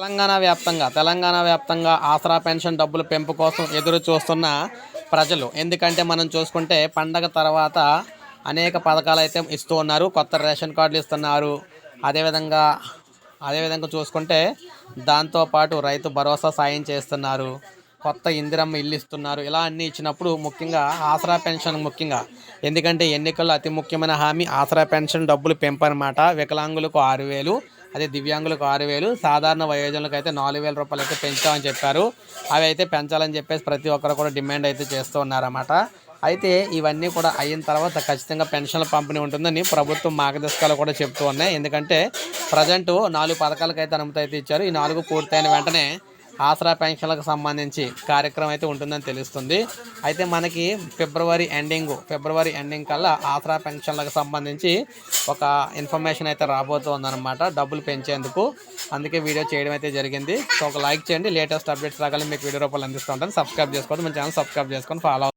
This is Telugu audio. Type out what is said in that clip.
తెలంగాణ వ్యాప్తంగా తెలంగాణ వ్యాప్తంగా ఆసరా పెన్షన్ డబ్బుల పెంపు కోసం ఎదురు చూస్తున్న ప్రజలు. ఎందుకంటే మనం చూసుకుంటే పండగ తర్వాత అనేక పథకాలు అయితే ఇస్తూ ఉన్నారు. కొత్త రేషన్ కార్డులు ఇస్తున్నారు. అదేవిధంగా అదేవిధంగా చూసుకుంటే దాంతోపాటు రైతు భరోసా సాయం చేస్తున్నారు. కొత్త ఇందిరమ్మ ఇల్లు ఇస్తున్నారు. ఇలా అన్నీ ఇచ్చినప్పుడు ముఖ్యంగా ఆసరా పెన్షన్ ముఖ్యంగా. ఎందుకంటే ఎన్నికల్లో అతి ముఖ్యమైన హామీ ఆసరా పెన్షన్ డబ్బులు పెంపు అనమాట వికలాంగులకు ఆరు వేలు అదే దివ్యాంగులకు ఆరు వేలు సాధారణ వయోజనులకు అయితే నాలుగు వేల రూపాయలు అయితే పెంచామని చెప్పారు. అవి అయితే పెంచాలని చెప్పేసి ప్రతి ఒక్కరు కూడా డిమాండ్ అయితే చేస్తూ ఉన్నారన్నమాట. అయితే ఇవన్నీ కూడా అయిన తర్వాత ఖచ్చితంగా పెన్షన్ల పంపిణీ ఉంటుందని ప్రభుత్వం మార్గదర్శకాలు కూడా చెప్తూ ఉన్నాయి. ఎందుకంటే ప్రజెంట్ నాలుగు పథకాలకైతే అనుమతి అయితే ఇచ్చారు. ఈ నాలుగు పూర్తయిన వెంటనే ఆసరా పెన్షన్లకు సంబంధించి కార్యక్రమం అయితే ఉంటుందని తెలుస్తుంది. అయితే మనకి ఫిబ్రవరి ఎండింగ్ ఫిబ్రవరి ఎండింగ్ కల్లా ఆసరా పెన్షన్లకు సంబంధించి ఒక ఇన్ఫర్మేషన్ అయితే రాబోతుందన్నమాట డబ్బులు పెంచేందుకు. అందుకే వీడియో చేయడం అయితే జరిగింది. సో ఒక లైక్ చేయండి. లేటెస్ట్ అప్డేట్స్ రాగానే మీకు వీడియో రూపాయలు అందిస్తూ ఉంటాను. సబ్స్క్రైబ్ చేసుకోండి మన ఛానల్ సబ్స్క్రైబ్ చేసుకొని ఫాలో